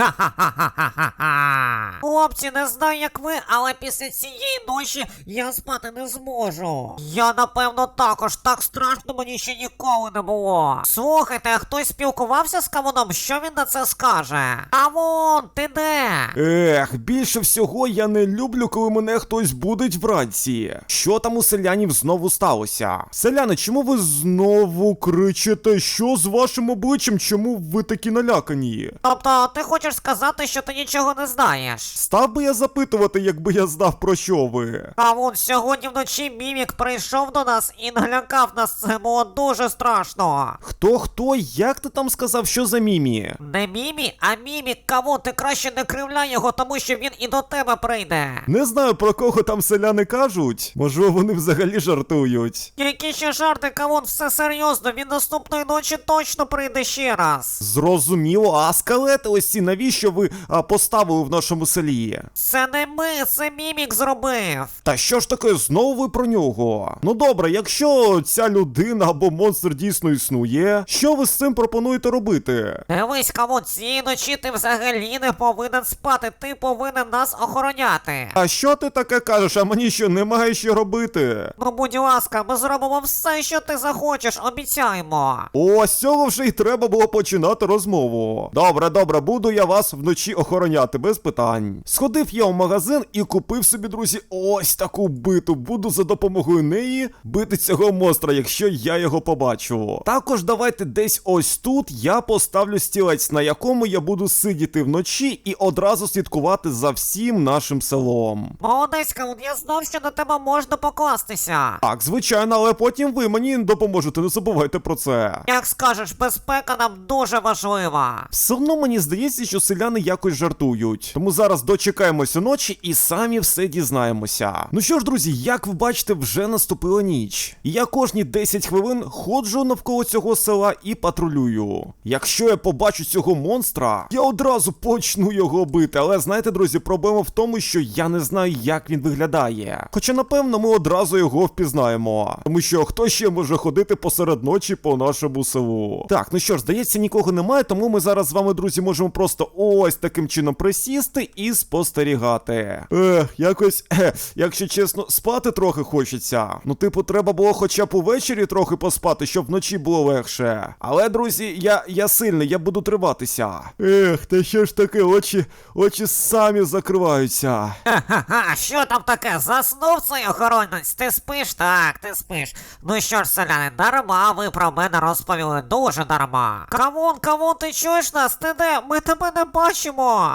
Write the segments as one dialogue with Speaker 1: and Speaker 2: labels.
Speaker 1: Ха-ха-ха-ха-ха-ха. Хлопці, не знаю, як ви, але після цієї ночі я спати не зможу. Я напевно також так страшно мені ще ніколи не було. Слухайте, а хтось спілкувався з Кавуном? Що він на це скаже? Кавун, ти де?
Speaker 2: Ех, більше всього я не люблю, коли мене хтось будить вранці. Що там у селянів знову сталося? Селяни, чому ви знову кричите? Що з вашим обличчям? Чому ви такі налякані?
Speaker 1: Тобто, ти хочеш сказати, що ти нічого не знаєш?
Speaker 2: Став би я запитувати, якби я знав про що ви.
Speaker 1: Кавун, сьогодні вночі мімік прийшов до нас і налякав нас. Це було дуже страшно.
Speaker 2: Хто хто? Як ти там сказав, що за мімі?
Speaker 1: Не мімі, а мімік, Кавун, ти краще не кривляй його, тому що він і до тебе прийде.
Speaker 2: Не знаю про кого там селяни кажуть. Можливо, вони взагалі жартують.
Speaker 1: Які ще жарти, Кавун, все серйозно, він наступної ночі точно прийде ще раз.
Speaker 2: Зрозуміло, а скелети ось ці навіщо ви а, поставили в нашому селі?
Speaker 1: Це не ми, це мімік зробив.
Speaker 2: Та що ж таке, знову ви про нього? Ну добре, якщо ця людина або монстр дійсно існує, що ви з цим пропонуєте робити?
Speaker 1: Дивись, Кавун, цієї ночі ти взагалі не повинен спати, ти повинен нас охороняти.
Speaker 2: А що ти таке кажеш, а мені що немає що робити?
Speaker 1: Ну, будь ласка, ми зробимо все, що ти захочеш, обіцяємо.
Speaker 2: О, з цього вже й треба було починати розмову. Добре, добре, буду я вас вночі охороняти без питань. Сходив я в магазин і купив собі, друзі, ось таку биту. Буду за допомогою неї бити цього монстра, якщо я його побачу. Також давайте десь ось тут я поставлю стілець, на якому я буду сидіти вночі і одразу слідкувати за всім нашим селом.
Speaker 1: Молодець, Кавун, я знав, що на тебе можна покластися.
Speaker 2: Так, звичайно, але потім ви мені допоможете, не забувайте про це.
Speaker 1: Як скажеш, безпека нам дуже важлива.
Speaker 2: Все одно мені здається, що селяни якось жартують. Тому зараз дочекаємося ночі і самі все дізнаємося. Ну що ж, друзі, як ви бачите, вже наступила ніч. І я кожні 10 хвилин ходжу навколо цього села і патрулюю. Якщо я побачу цього монстра, я одразу почну його бити. Але знаєте, друзі, проблема в тому, що я не знаю, як він виглядає. Хоча, напевно, ми одразу його впізнаємо. Тому що хто ще може ходити посеред ночі по нашому селу? Так, ну що ж, здається, нікого немає, тому ми зараз з вами, друзі, можемо просто ось таким чином присісти і спостерігати. Ех, якось, е, якщо чесно, спати трохи хочеться. Ну, типу, треба було хоча б увечері трохи поспати, щоб вночі було легше. Але, друзі, я, я сильний, я буду триватися. Ех, та що ж таке, очі, очі самі закриваються.
Speaker 1: Ха-ха, що там таке? Заснув цей охоронець? Ти спиш? Так, ти спиш. Ну що ж, селяни, дарма ви про мене розповіли, дуже дарма. Кавун, кавун, ти чуєш нас? Ти де? Ми тебе не бачимо.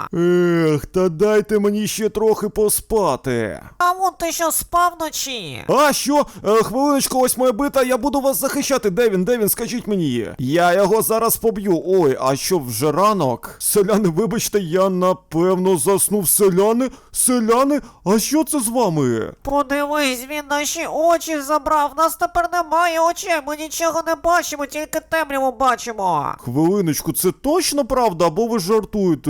Speaker 2: Ех, та дайте мені ще трохи поспати.
Speaker 1: Кавун, ти що спав вночі?
Speaker 2: А що? Е, хвилиночку, ось моя бита, я буду вас захищати. Де він? Де він? Скажіть мені. Я його зараз поб'ю. Ой, а що вже ранок? Селяни, вибачте, я напевно заснув. Селяни? Селяни? А що це з вами?
Speaker 1: Подивись, він наші очі забрав. Нас тепер немає очей. Ми нічого не бачимо, тільки темряву бачимо.
Speaker 2: Хвилиночку, це точно правда, або ви жартуєте?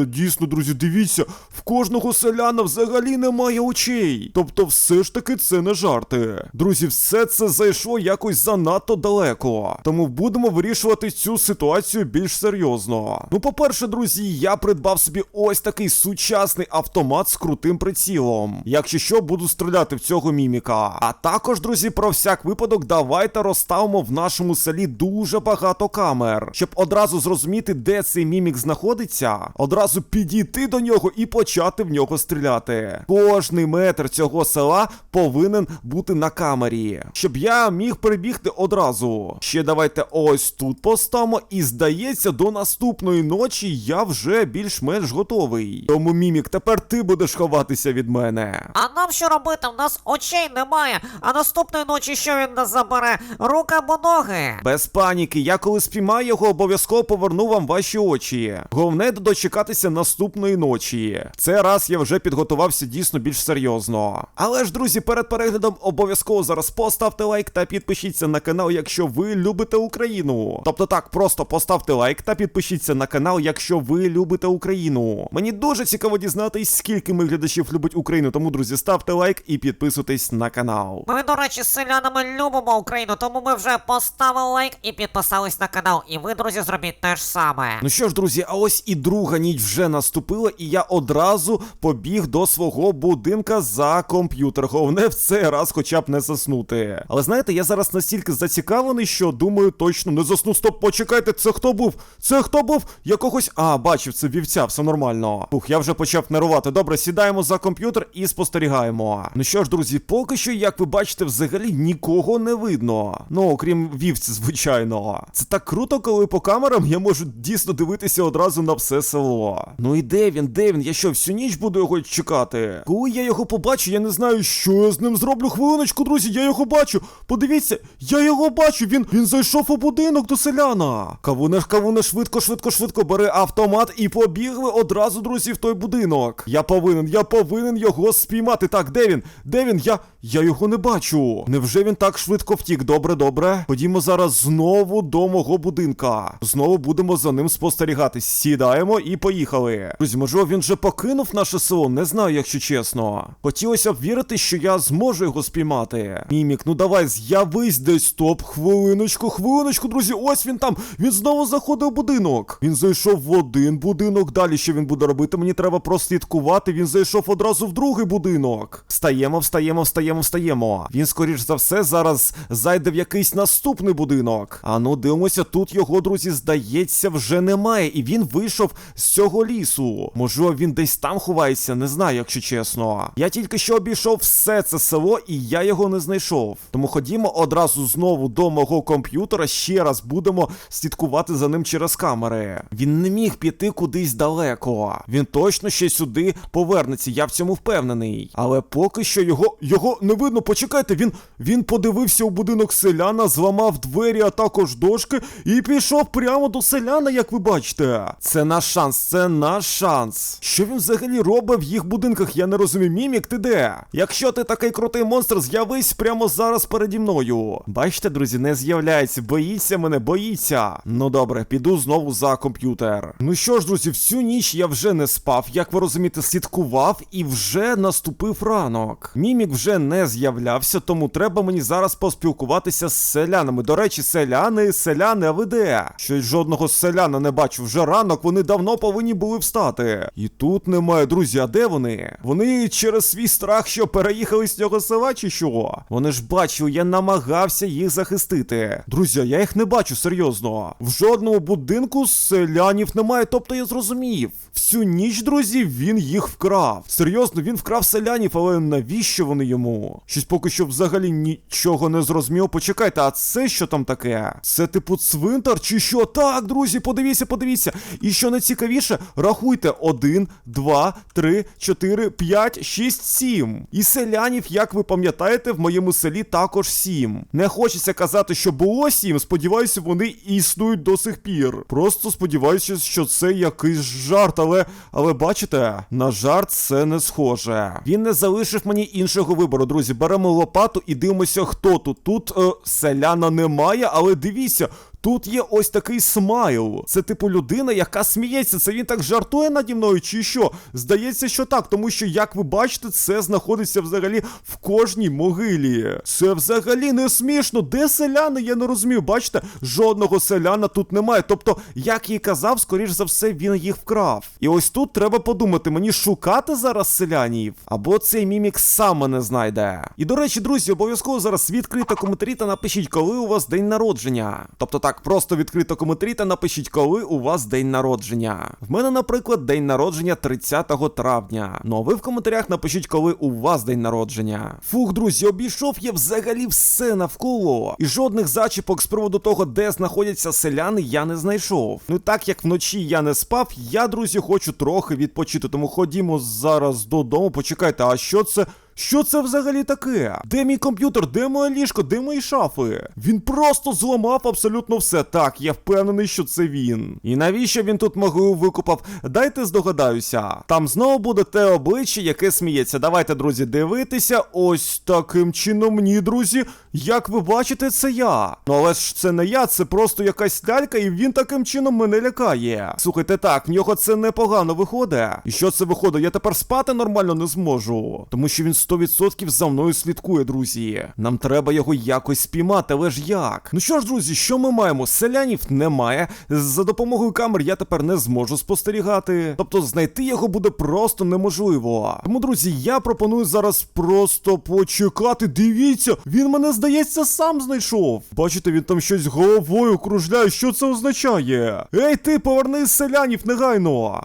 Speaker 2: Дійсно, друзі, дивіться, в кожного селяна взагалі немає очей. Тобто, все ж таки це не жарти. Друзі, все це зайшло якось занадто далеко. Тому будемо вирішувати цю ситуацію більш серйозно. Ну, по-перше, друзі, я придбав собі ось такий сучасний автомат з крутим прицілом. Якщо що, буду стріляти в цього міміка. А також, друзі, про всяк випадок, давайте розставимо в нашому селі дуже багато камер, щоб одразу зрозуміти, де цей мімік знаходиться, одразу підійти до нього і почати в нього стріляти. Кожний метр цього села повинен бути на камері, щоб я міг прибігти одразу. Ще давайте ось тут поставимо, і здається, до наступної ночі я вже більш-менш готовий. Тому мімік, тепер ти будеш ховатися від мене.
Speaker 1: А нам що робити? В нас очей немає. А наступної ночі що він нас забере? Руки або ноги?
Speaker 2: Без паніки, я коли спіймаю його, обов'язково поверну вам ваші очі. Головне дочекатися наступної ночі. Це раз я вже підготувався дійсно більш серйозно. Але ж, друзі, перед переглядом обов'язково зараз поставте лайк та підпишіться на канал, якщо ви любите Україну. Тобто так, просто поставте лайк та підпишіться на канал, якщо ви любите Україну. Мені дуже цікаво дізнатись, скільки моїх глядачів любить Україну. Тому, друзі, ставте лайк і підписуйтесь на канал.
Speaker 1: Ми, до речі, з селянами любимо Україну, тому ми вже поставили лайк і підписались на канал. І ви, друзі, зробіть те ж саме.
Speaker 2: Ну що ж, друзі, а ось і друга Друга ніч вже наступила, і я одразу побіг до свого будинка за комп'ютер. Головне в цей раз хоча б не заснути. Але знаєте, я зараз настільки зацікавлений, що думаю, точно не засну. Стоп, почекайте, це хто був? Це хто був? Якогось. А, бачив, це вівця, все нормально. Фух, я вже почав нервувати. Добре, сідаємо за комп'ютер і спостерігаємо. Ну що ж, друзі, поки що, як ви бачите, взагалі нікого не видно. Ну, окрім вівці, звичайно. Це так круто, коли по камерам я можу дійсно дивитися одразу на все село. Ну і де він, де він? Я що, всю ніч буду його чекати? Коли я його побачу, я не знаю, що я з ним зроблю. Хвилиночку, друзі, я його бачу. Подивіться, я його бачу. Він він зайшов у будинок до селяна. Кавуне ж, кавуне, швидко, швидко, швидко бери автомат і побігли одразу, друзі, в той будинок. Я повинен, я повинен його спіймати. Так, де він? Де він? Я. Я його не бачу. Невже він так швидко втік? Добре, добре. Ходімо зараз знову до мого будинка. Знову будемо за ним спостерігати. Сідаємо і поїхали. Друзі, можливо, він вже покинув наше село. Не знаю, якщо чесно. Хотілося б вірити, що я зможу його спіймати. Мімік, ну давай, з'явись десь. Стоп, хвилиночку, хвилиночку, друзі. Ось він там. Він знову заходив в будинок. Він зайшов в один будинок. Далі що він буде робити? Мені треба прослідкувати. Він зайшов одразу в другий будинок. Встаємо, встаємо, встаємо, встаємо. Він, скоріш за все, зараз зайде в якийсь наступний будинок. А ну, дивимося, тут його, друзі, здається, вже немає. І він вийшов з цього лісу. Можливо, він десь там ховається, не знаю, якщо чесно. Я тільки що обійшов все це село, і я його не знайшов. Тому ходімо одразу знову до мого комп'ютера. Ще раз будемо слідкувати за ним через камери. Він не міг піти кудись далеко. Він точно ще сюди повернеться, я в цьому впевнений. Але поки що його його не видно. Почекайте, він він подивився у будинок селяна, зламав двері, а також дошки, і пішов прямо до селяна, як ви бачите. Це наш шанс, це наш шанс. Що він взагалі робить в їх будинках? Я не розумію. Мімік, ти де? Якщо ти такий крутий монстр, з'явись прямо зараз переді мною. Бачите, друзі, не з'являється. Боїться мене, боїться. Ну добре, піду знову за комп'ютер. Ну що ж, друзі, всю ніч я вже не спав, як ви розумієте, слідкував і вже наступив ранок. Мімік вже не з'являвся, тому треба мені зараз поспілкуватися з селянами. До речі, селяни, селяни, а ви де? Щось жодного селяна не бачу. Вже ранок вони давно повинні були встати. І тут немає, друзі, а де вони? Вони через свій страх, що переїхали з цього села, чи що? Вони ж бачили, я намагався їх захистити. Друзі, я їх не бачу серйозно. В жодному будинку селянів немає, тобто я зрозумів. Всю ніч, друзі, він їх вкрав. Серйозно, він вкрав селянів, але навіщо вони йому? Щось поки що взагалі нічого не зрозумів. Почекайте, а це що там таке? Це типу цвинтар чи що? Так, друзі, подивіться, подивіться. І що найцікавіше, рахуйте: один, два, три, чотири, п'ять, шість, сім. І селянів, як ви пам'ятаєте, в моєму селі також сім. Не хочеться казати, що було сім. Сподіваюся, вони існують до сих пір. Просто сподіваюся, що це якийсь жарт, але але бачите, на жарт це не схоже. Він не залишив мені іншого вибору, друзі. Беремо лопату і дивимося, хто тут. Тут е, селяна немає, але дивіться. Тут є ось такий смайл. Це типу людина, яка сміється. Це він так жартує наді мною, чи що? Здається, що так, тому що, як ви бачите, це знаходиться взагалі в кожній могилі. Це взагалі не смішно. Де селяни? Я не розумію. Бачите, жодного селяна тут немає. Тобто, як і казав, скоріш за все, він їх вкрав. І ось тут треба подумати, мені шукати зараз селянів, або цей мімік сам мене знайде. І до речі, друзі, обов'язково зараз відкрийте коментарі та напишіть, коли у вас день народження. Тобто так, просто відкрито коментарі та напишіть, коли у вас день народження. В мене, наприклад, день народження 30 травня. Ну а ви в коментарях напишіть, коли у вас день народження. Фух, друзі, обійшов я взагалі все навколо. І жодних зачіпок з приводу того, де знаходяться селяни, я не знайшов. Ну так як вночі я не спав, я, друзі, хочу трохи відпочити. Тому ходімо зараз додому. Почекайте, а що це? Що це взагалі таке? Де мій комп'ютер? Де моє ліжко? Де мої шафи? Він просто зламав абсолютно все. Так, я впевнений, що це він. І навіщо він тут могилу викопав? Дайте здогадаюся. Там знову буде те обличчя, яке сміється. Давайте, друзі, дивитися. Ось таким чином, ні, друзі. Як ви бачите, це я. Ну але ж це не я, це просто якась лялька, і він таким чином мене лякає. Слухайте, так, в нього це непогано виходить. І що це виходить? Я тепер спати нормально не зможу. Тому що він 100% за мною слідкує, друзі. Нам треба його якось спіймати, але ж як? Ну що ж, друзі, що ми маємо? Селянів немає. За допомогою камер я тепер не зможу спостерігати. Тобто знайти його буде просто неможливо. Тому, друзі, я пропоную зараз просто почекати. Дивіться, він мене здається сам знайшов. Бачите, він там щось головою кружляє. Що це означає? Ей, ти поверни селянів негайно.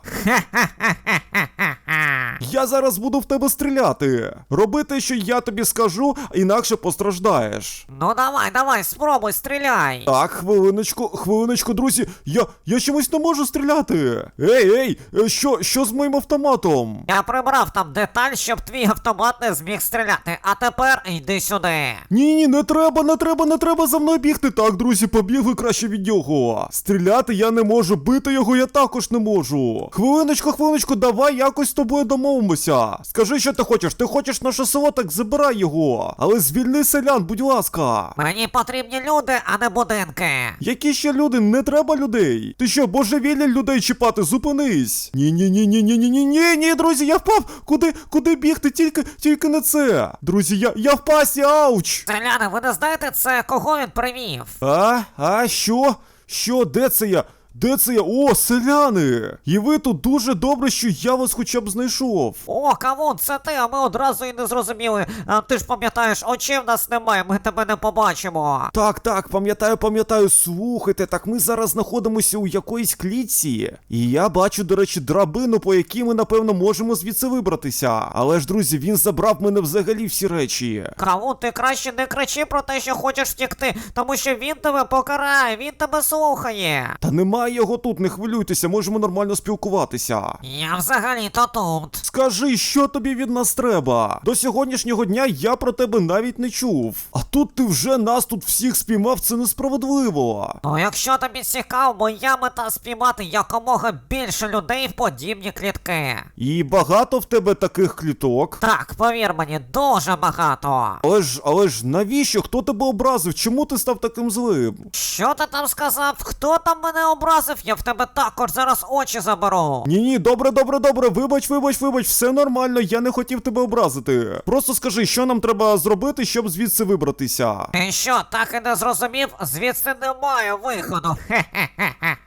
Speaker 2: Я зараз буду в тебе стріляти. Роби те, що я тобі скажу, інакше постраждаєш.
Speaker 1: Ну давай, давай, спробуй, стріляй.
Speaker 2: Так, хвилиночку, хвилиночку, друзі. Я, я чомусь не можу стріляти. Ей, ей, е, що, що з моїм автоматом?
Speaker 1: Я прибрав там деталь, щоб твій автомат не зміг стріляти. А тепер йди сюди.
Speaker 2: Ні, ні, не треба, не треба, не треба за мною бігти. Так, друзі, побігли краще від нього. Стріляти я не можу, бити його я також не можу. Хвилиночку, хвилиночку, давай якось з тобою домовимося. Скажи, що ти хочеш. Ти хочеш наше село, так забирай його. Але звільни селян, будь ласка.
Speaker 1: Мені потрібні люди, а не будинки.
Speaker 2: Які ще люди? Не треба людей. Ти що, божевілля людей чіпати? Зупинись. Ні, ні, ні, ні, ні, ні, ні, ні, ні, друзі, я впав. Куди, куди бігти? Тільки, тільки не це. Друзі, я, я в пасі, ауч.
Speaker 1: Селяни, ви не знаєте це, кого він привів?
Speaker 2: А? А що? Що? Де це я? Де це я? О, селяни! І ви тут дуже добре, що я вас хоча б знайшов.
Speaker 1: О, кавун, це ти, а ми одразу і не зрозуміли. А, ти ж пам'ятаєш, очей в нас немає, ми тебе не побачимо.
Speaker 2: Так, так, пам'ятаю, пам'ятаю. Слухайте, так ми зараз знаходимося у якоїсь клітці. І я бачу, до речі, драбину, по якій ми, напевно, можемо звідси вибратися. Але ж, друзі, він забрав мене взагалі всі речі.
Speaker 1: Кавун, ти краще не кричи про те, що хочеш втікти, тому що він тебе покарає, він тебе слухає.
Speaker 2: Та немає його тут, не хвилюйтеся, можемо нормально спілкуватися.
Speaker 1: Я взагалі-то тут.
Speaker 2: Скажи, що тобі від нас треба? До сьогоднішнього дня я про тебе навіть не чув. А тут ти вже нас тут всіх спіймав, це несправедливо.
Speaker 1: Ну, якщо тобі цікаво, моя мета спіймати якомога більше людей в подібні клітки.
Speaker 2: І багато в тебе таких кліток.
Speaker 1: Так, повір мені, дуже багато.
Speaker 2: Але ж, але ж навіщо? Хто тебе образив? Чому ти став таким злим?
Speaker 1: Що ти там сказав? Хто там мене образив? Я в тебе також зараз очі заберу.
Speaker 2: Ні, ні, добре, добре, добре. Вибач, вибач, вибач, все нормально, я не хотів тебе образити. Просто скажи, що нам треба зробити, щоб звідси вибратися.
Speaker 1: Ти що, так і не зрозумів? Звідси немає виходу. Хе-хе-хе-хе.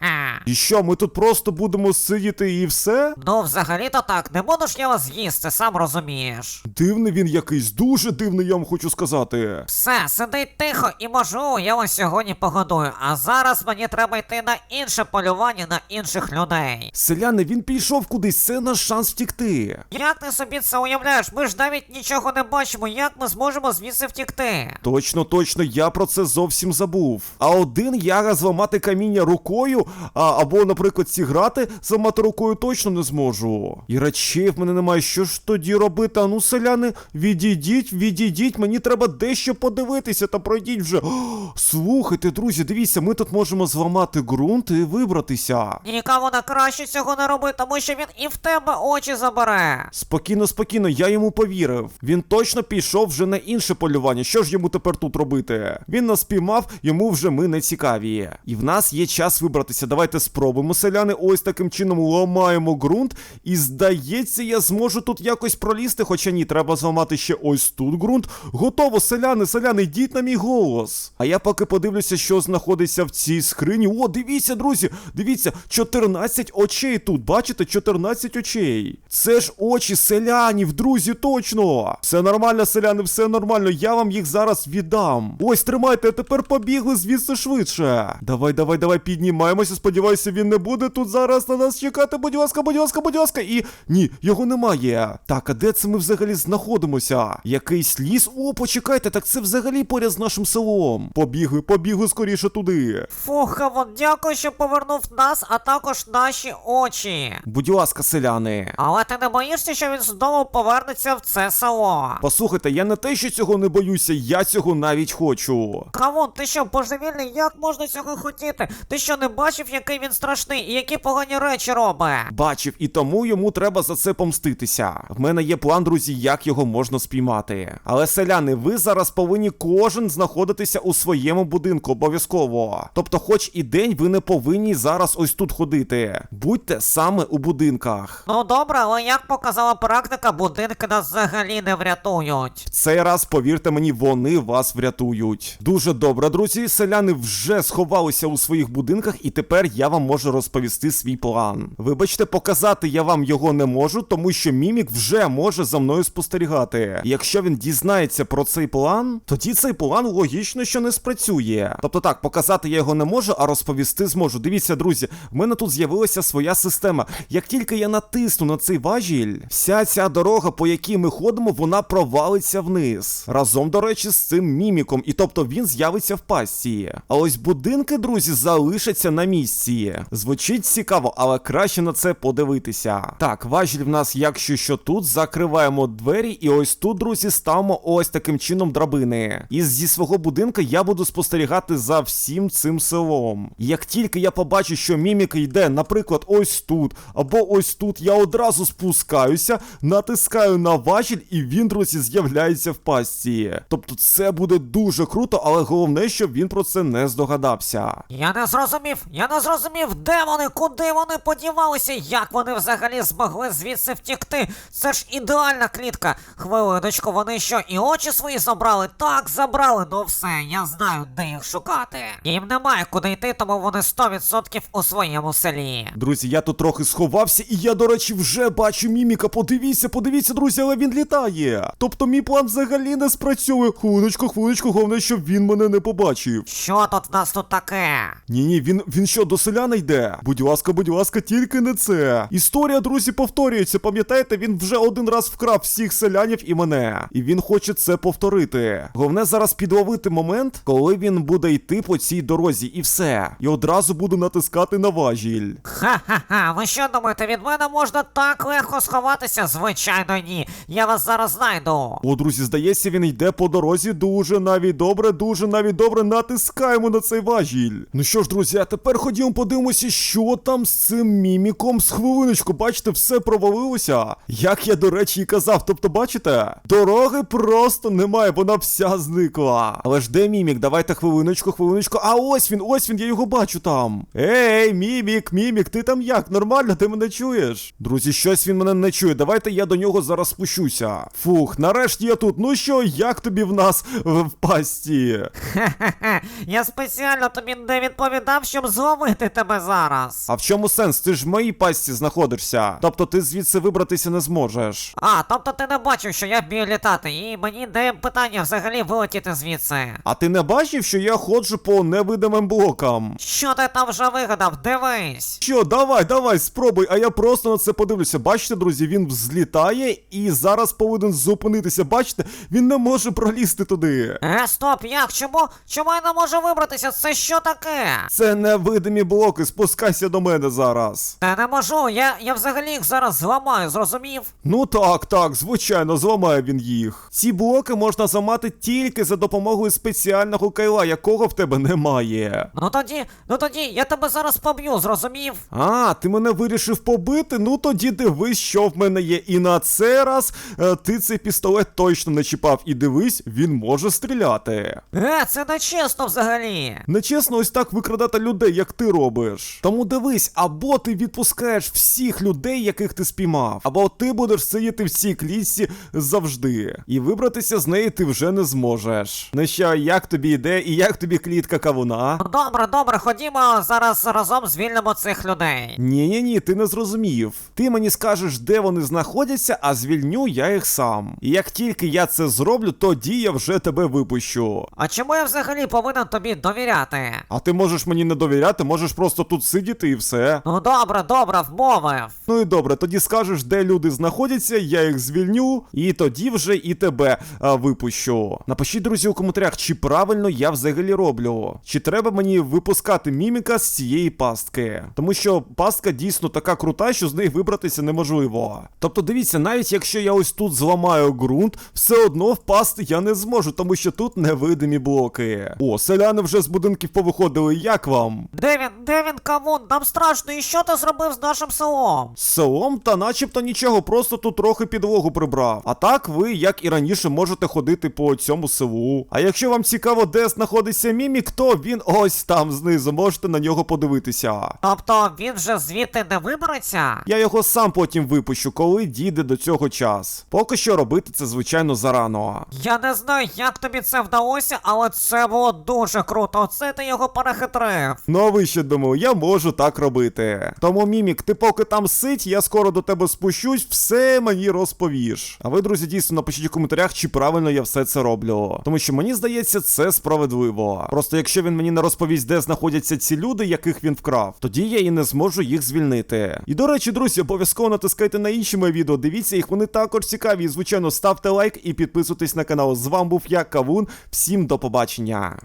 Speaker 2: І що, ми тут просто будемо сидіти і все?
Speaker 1: Ну, взагалі-то так, не буду ж я вас їсти, сам розумієш.
Speaker 2: Дивний він якийсь, дуже дивний, я вам хочу сказати.
Speaker 1: Все, сиди тихо і можу, я вас сьогодні погодую. А зараз мені треба йти на інше полювання на інших людей.
Speaker 2: Селяни, він пішов кудись, це наш шанс втікти.
Speaker 1: Як ти собі це уявляєш? Ми ж навіть нічого не бачимо, як ми зможемо звідси втікти.
Speaker 2: Точно, точно, я про це зовсім забув. А один я зламати каміння рукою, а, або, наприклад, ці грати зламати рукою точно не зможу. І речей в мене немає. Що ж тоді робити? А ну, селяни, відійдіть, відійдіть, мені треба дещо подивитися та пройдіть вже. О, слухайте, друзі, дивіться, ми тут можемо зламати ґрунт і вибратися.
Speaker 1: Нікому не краще цього не роби, тому що він і в тебе очі забере.
Speaker 2: Спокійно, спокійно, я йому повірив. Він точно пішов вже на інше полювання. Що ж йому тепер тут робити? Він нас спіймав, йому вже ми не цікаві. І в нас є час вибратися. Давайте спробуємо, селяни. Ось таким чином ламаємо ґрунт. І здається, я зможу тут якось пролізти, хоча ні, треба зламати ще ось тут ґрунт. Готово, селяни, селяни, йдіть на мій голос. А я поки подивлюся, що знаходиться в цій скрині. О, дивіться, друзі, дивіться, 14 очей тут. Бачите, 14 очей. Це ж очі селянів, друзі, точно. Все нормально, селяни, все нормально. Я вам їх зараз віддам. Ось тримайте, тепер побігли звідси швидше. Давай, давай, давай, піднімаємося. Сподіваюся, він не буде тут зараз на нас чекати. Будь ласка, будь ласка, будь ласка. І ні, його немає. Так, а де це ми взагалі знаходимося? Якийсь ліс? О, почекайте, так це взагалі поряд з нашим селом. Побігли, побігли скоріше туди.
Speaker 1: Фух, Хавон, дякую, що повернув нас, а також наші очі.
Speaker 2: Будь ласка, селяни.
Speaker 1: Але ти не боїшся, що він знову повернеться в це село?
Speaker 2: Послухайте, я не те, що цього не боюся, я цього навіть хочу.
Speaker 1: Кавун, ти що, божевільний? Як можна цього хотіти? Ти що не бачив, який він страшний і які погані речі робить?
Speaker 2: Бачив, і тому йому треба за це помститися. В мене є план, друзі, як його можна спіймати. Але селяни, ви зараз повинні кожен знаходитися у своєму будинку обов'язково. Тобто, хоч і день ви не повинні. Повинні зараз ось тут ходити. Будьте саме у будинках.
Speaker 1: Ну добре, але як показала практика, будинки нас взагалі не врятують.
Speaker 2: В Цей раз, повірте мені, вони вас врятують. Дуже добре, друзі. Селяни вже сховалися у своїх будинках, і тепер я вам можу розповісти свій план. Вибачте, показати я вам його не можу, тому що мімік вже може за мною спостерігати. Якщо він дізнається про цей план, тоді цей план логічно, що не спрацює. Тобто так, показати я його не можу, а розповісти зможу. Дивіться, друзі, в мене тут з'явилася своя система. Як тільки я натисну на цей важіль, вся ця дорога, по якій ми ходимо, вона провалиться вниз. Разом, до речі, з цим міміком, і тобто він з'явиться в пастці. А ось будинки, друзі, залишаться на місці. Звучить цікаво, але краще на це подивитися. Так, важіль в нас, якщо що тут, закриваємо двері, і ось тут, друзі, ставимо ось таким чином драбини. І зі свого будинка я буду спостерігати за всім цим селом. Як тільки я побачу, що мімік йде, наприклад, ось тут, або ось тут, я одразу спускаюся, натискаю на важіль, і він, друзі, з'являється в пастці. Тобто це буде дуже круто, але головне, щоб він про це не здогадався.
Speaker 1: Я не зрозумів, я не зрозумів, де вони, куди вони подівалися, як вони взагалі змогли звідси втікти. Це ж ідеальна клітка. Хвилиночку, вони що, і очі свої забрали? Так, забрали, ну все, я знаю, де їх шукати. Їм немає куди йти, тому вони 100% у своєму селі.
Speaker 2: Друзі, я тут трохи сховався, і я, до речі, вже бачу міміка. Подивіться, подивіться, друзі, але він літає. Тобто мій план взагалі не спрацьовує. Хвилиночку, хвилиночку, головне, щоб він мене не побачив.
Speaker 1: Що тут в нас тут таке?
Speaker 2: Ні, ні, він, він що, до селяна йде? Будь ласка, будь ласка, тільки не це. Історія, друзі, повторюється. Пам'ятаєте, він вже один раз вкрав всіх селянів і мене. І він хоче це повторити. Головне зараз підловити момент, коли він буде йти по цій дорозі, і все. І одразу буду натискати на важіль.
Speaker 1: Ха-ха-ха, ви що думаєте, від мене можна так легко сховатися? Звичайно, ні. Я вас зараз знайду.
Speaker 2: О, друзі, здається, він йде по дорозі дуже навіть добре, дуже навіть добре. Натискаємо на цей важіль. Ну що ж, друзі, а тепер ходімо подивимося, що там з цим міміком. З хвилиночку, бачите, все провалилося. Як я, до речі, і казав. Тобто, бачите, дороги просто немає, вона вся зникла. Але ж де мімік? Давайте хвилиночку, хвилиночку. А ось він, ось він, я його бачу там. Ей, мімік, мімік, ти там як? Нормально, ти мене чуєш? Друзі, щось він мене не чує. Давайте я до нього зараз спущуся. Фух, нарешті я тут. Ну що, як тобі в нас в пасті?
Speaker 1: Хе-хе, я спеціально тобі не відповідав, щоб зловити тебе зараз.
Speaker 2: А в чому сенс? Ти ж в моїй пастці знаходишся. Тобто ти звідси вибратися не зможеш.
Speaker 1: А, тобто ти не бачив, що я вмію літати, і мені не питання взагалі вилетіти звідси.
Speaker 2: А ти не бачив, що я ходжу по невидимим блокам?
Speaker 1: Що ти там вже вигадав? Дивись.
Speaker 2: Що, давай, давай, спробуй, а я просто на це подивлюся. Бачите, друзі, він взлітає і зараз повинен зупинитися. Бачите, він не може пролізти туди.
Speaker 1: Е, стоп, як? Чому? Чому я не можу вибратися? Це що таке?
Speaker 2: Це невидимі блоки, спускайся до мене зараз.
Speaker 1: Та не можу, я, я взагалі їх зараз зламаю, зрозумів?
Speaker 2: Ну так, так, звичайно, зламає він їх. Ці блоки можна зламати тільки за допомогою спеціального кайла, якого в тебе немає.
Speaker 1: Ну тоді, ну тоді, я тебе зараз поб'ю, зрозумів?
Speaker 2: А, ти мене вирішив побити? Ну тоді дивись, що в мене є. І на цей раз е, ти цей пістолет точно не чіпав. І дивись, він може стріляти.
Speaker 1: Е, це не чесно взагалі.
Speaker 2: Нечесно ось так викрадати людей, як ти робиш. Тому дивись, або ти відпускаєш всіх людей, яких ти спіймав, або ти будеш сидіти в цій клітці завжди. І вибратися з неї ти вже не зможеш. Ну що, як тобі йде і як тобі клітка кавуна?
Speaker 1: Добре, добре, ходімо зараз разом звільнимо цих людей.
Speaker 2: Ні, ні, ні, ти не зрозумів. Ти мені скажеш, де вони знаходяться, а звільню я їх сам. І як тільки я це зроблю, тоді я вже тебе випущу.
Speaker 1: А чому я взагалі повинен тобі довіряти?
Speaker 2: А ти можеш мені не довіряти, можеш просто тут сидіти і все.
Speaker 1: Ну добре, добре, вмовив.
Speaker 2: Ну і добре, тоді скажеш, де люди знаходяться, я їх звільню, і тоді вже і тебе а, випущу. Напишіть, друзі, у коментарях, чи правильно я взагалі роблю. Чи треба мені випускати міміка з цієї пастки? Тому що пастка дійсно така крута, що з неї вибратися неможливо. Тобто, дивіться, навіть якщо я ось тут зламаю ґрунт, все одно впасти я не зможу, тому що тут невидимі блоки. О, селяни вже з будинків повиходили. Як вам?
Speaker 1: Де він, де він, кавун? Нам страшно, і що ти зробив з нашим селом?
Speaker 2: З селом та начебто нічого, просто тут трохи підлогу прибрав. А так ви, як і раніше, можете ходити по цьому селу. А якщо вам цікаво, де знаходиться мімік, то він ось там знизу. Можете на нього подивитися.
Speaker 1: Тобто він же звідти не вибереться?
Speaker 2: Я його сам потім випущу, коли дійде до цього час. Поки що робити це, звичайно, зарано.
Speaker 1: Я не знаю, як тобі це вдалося, але це було дуже круто. Оце ти його перехитрив.
Speaker 2: Ну а ви ще думали, я можу так робити. Тому, Мімік, ти поки там сидь, я скоро до тебе спущусь, все мені розповіш. А ви, друзі, дійсно напишіть у коментарях, чи правильно я все це роблю. Тому що мені здається, це справедливо. Просто якщо він мені не розповість, де знаходяться ці люди, яких він вкрав, тоді я і не зможу їх звільнити. І до речі, друзі, обов'язково натискайте на інші мої відео. Дивіться їх, вони також цікаві. Звичайно, ставте лайк і підписуйтесь на канал. З вами був я, Кавун. Всім до побачення.